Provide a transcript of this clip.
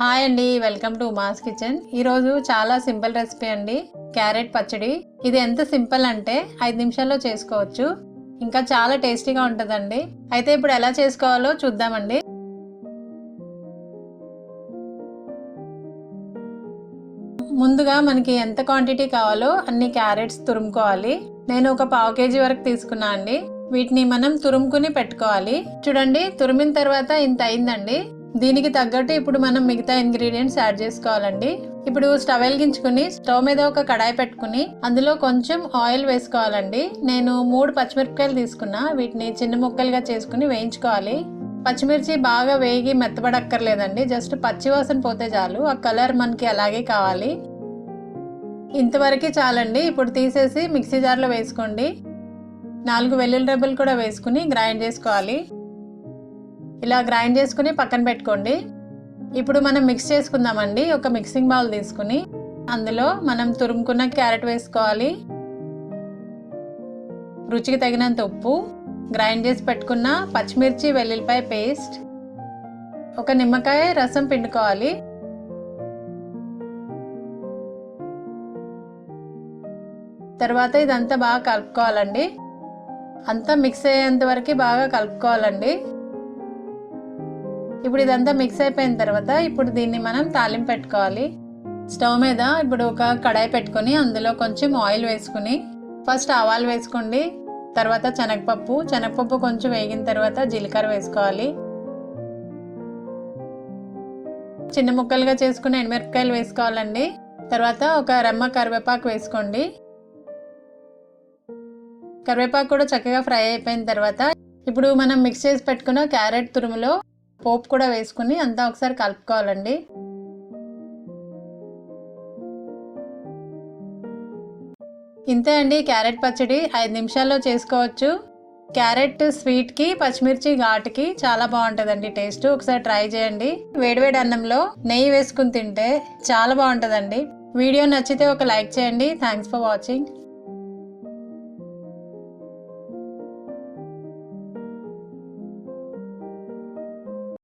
Hi అండి welcome to Uma's kitchen. ఈరోజు చాలా సింపుల్ రెసిపీ అండి క్యారెట్ పచ్చడి. ఇది ఎంత సింపుల్ అంటే ఐదు నిమిషాల్లో చేసుకోవచ్చు. ఇంకా చాలా టేస్టీగా ఉంటుందండి. అయితే ఇప్పుడు ఎలా చేసుకోవాలో చూద్దామండి. ముందుగా మనకి ఎంత క్వాంటిటీ కావాలో అన్ని క్యారెట్స్ తురుముకోవాలి. నేను ఒక పావు కేజీ వరకు తీసుకున్నా అండి. వీటిని మనం తురుముకుని పెట్టుకోవాలి. చూడండి తురిమిన తర్వాత ఇంత అయిందండి. దీనికి తగ్గట్టు ఇప్పుడు మనం మిగతా ఇంగ్రీడియంట్స్ యాడ్ చేసుకోవాలండి. ఇప్పుడు స్టవ్ వెలిగించుకుని స్టవ్ మీద ఒక కడాయి పెట్టుకుని అందులో కొంచెం ఆయిల్ వేసుకోవాలండి. నేను మూడు పచ్చిమిరపకాయలు తీసుకున్నా వీటిని చిన్న ముక్కలుగా చేసుకుని వేయించుకోవాలి. పచ్చిమిర్చి బాగా వేగి మెత్తబడక్కర్లేదండి జస్ట్ పచ్చి వాసన పోతే చాలు ఆ కలర్ మనకి అలాగే కావాలి. ఇంతవరకు చాలండి ఇప్పుడు తీసేసి మిక్సీ జార్లో వేసుకోండి. నాలుగు వెల్లుల్లి రెబ్బలు కూడా వేసుకుని గ్రైండ్ చేసుకోవాలి. ఇలా గ్రైండ్ చేసుకుని పక్కన పెట్టుకోండి. ఇప్పుడు మనం మిక్స్ చేసుకుందామండి. ఒక మిక్సింగ్ బౌల్ తీసుకుని అందులో మనం తురుముకున్న క్యారెట్ వేసుకోవాలి. రుచికి తగినంత ఉప్పు గ్రైండ్ చేసి పెట్టుకున్న పచ్చిమిర్చి వెల్లుల్లిపాయ పేస్ట్ ఒక నిమ్మకాయ రసం పిండుకోవాలి. తర్వాత ఇదంతా బాగా కలుపుకోవాలండి. అంతా మిక్స్ అయ్యేంత వరకు బాగా కలుపుకోవాలండి. ఇప్పుడు ఇదంతా మిక్స్ అయిపోయిన తర్వాత ఇప్పుడు దీన్ని మనం తాలింపు పెట్టుకోవాలి. స్టవ్ మీద ఇప్పుడు ఒక కడాయి పెట్టుకొని అందులో కొంచెం ఆయిల్ వేసుకుని ఫస్ట్ ఆవాలు వేసుకోండి. తర్వాత శనగపప్పు శనగపప్పు కొంచెం వేగిన తర్వాత జీలకర్ర వేసుకోవాలి. చిన్న ముక్కలుగా చేసుకుని ఎండుమిరపకాయలు వేసుకోవాలండి. తర్వాత ఒక రెమ్మ కరివేపాకు వేసుకోండి. కరివేపాకు కూడా చక్కగా ఫ్రై అయిపోయిన తర్వాత ఇప్పుడు మనం మిక్స్ చేసి పెట్టుకున్న క్యారెట్ తురుములో పోపు కూడా వేసుకుని అంతా ఒకసారి కలుపుకోవాలండి. ఇంతే అండి క్యారెట్ పచ్చడి ఐదు నిమిషాల్లో చేసుకోవచ్చు. క్యారెట్ స్వీట్కి పచ్చిమిర్చి ఘాటుకి చాలా బాగుంటుందండి టేస్ట్. ఒకసారి ట్రై చేయండి. వేడివేడి అన్నంలో నెయ్యి వేసుకుని తింటే చాలా బాగుంటుందండి. వీడియో నచ్చితే ఒక లైక్ చేయండి. Thanks for watching.